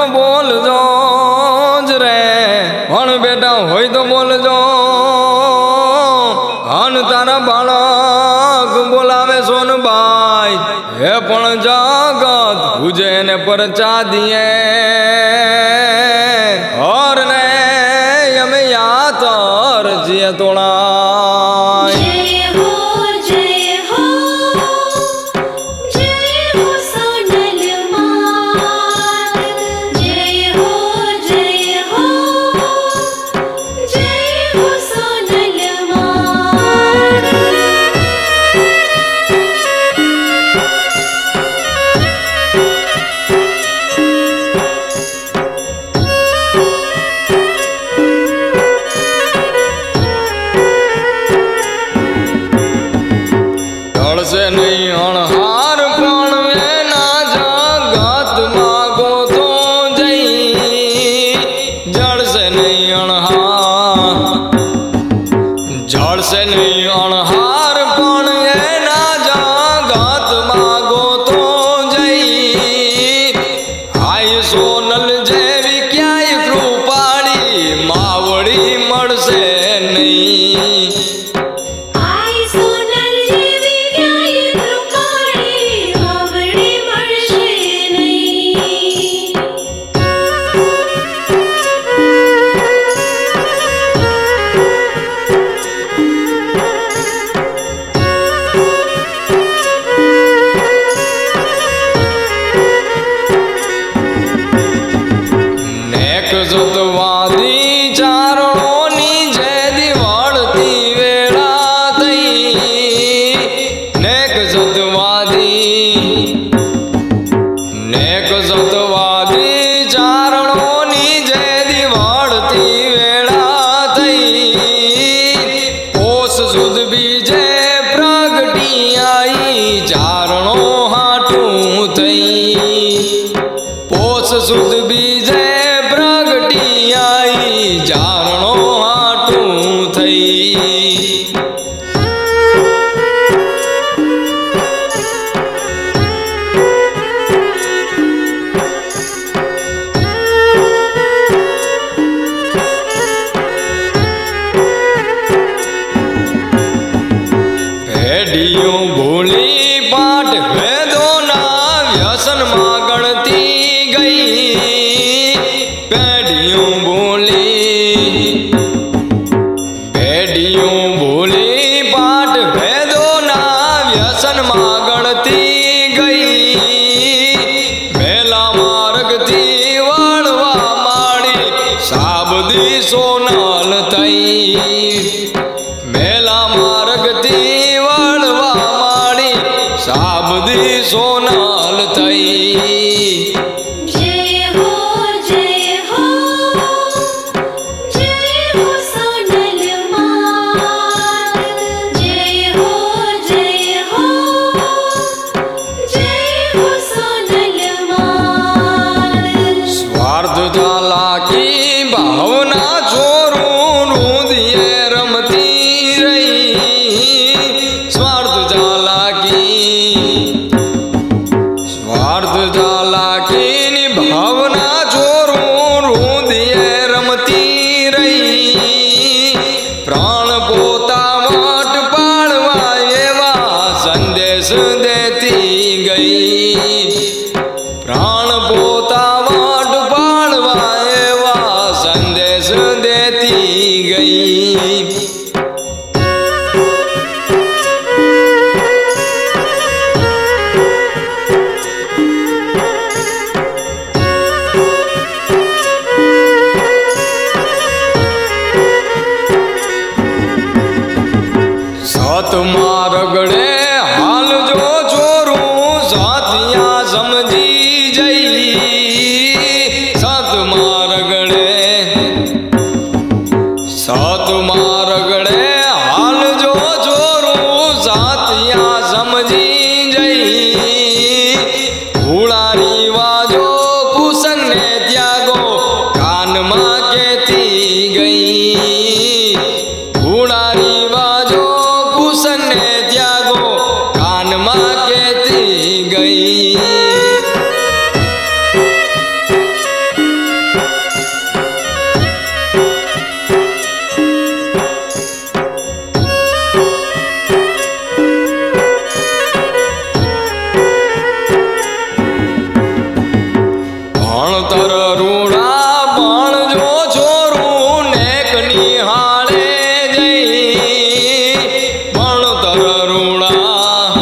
તો બોલજો જ રે. પણ બેટા હોય તો બોલજો. હન તારા બાળક બોલાવે સોનબાઈ હે પણ જગત ગુજે ને પરચા દિયે ઓર ને અમે યાતર જીએ તોણા. যত ગુરુ ભૂલી પાઠ વેદોના વ્યસનમાં ગણતી ગઈ. પેઢીયું ભૂલી પેઢીયું ભૂલી પાઠ વેદોના વ્યસનમાં ગણતી ગઈ. પહેલા માર્ગથી વાળવા માડી સાબદી સોનાલ થઈ. তাই घूस देती गई তোমার ભણતર રૂડા ભણજો છોરું નેક નિહાળે જઈ. ભણતર રૂડા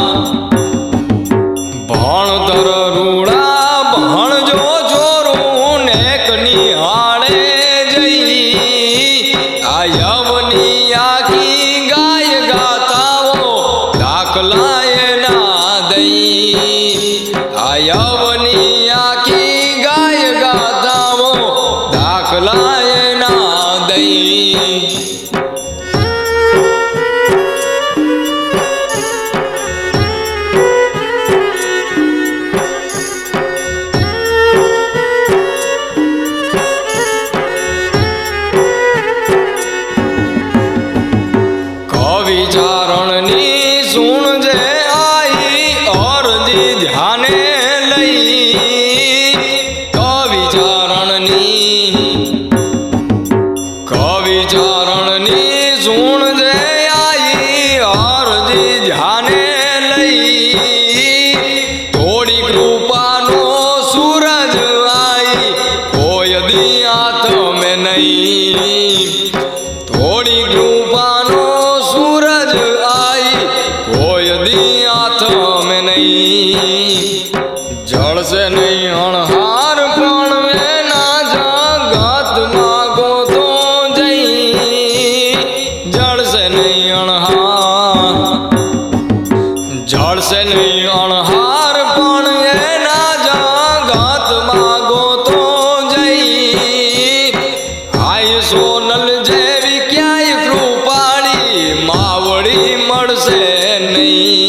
ભણતર રૂડા ભણજો છોરું નેક નિહાળે જઈ. આ યવની આખી ગાય ગાતાઓ દાખલાએ ના દઈ. આ યવની આખી હસની અણહાર પણ એના જાગત માગો તો જઈ. આય સોનલ જેવી ક્યાંય કૃપાળી, માવડી મળશે નહીં.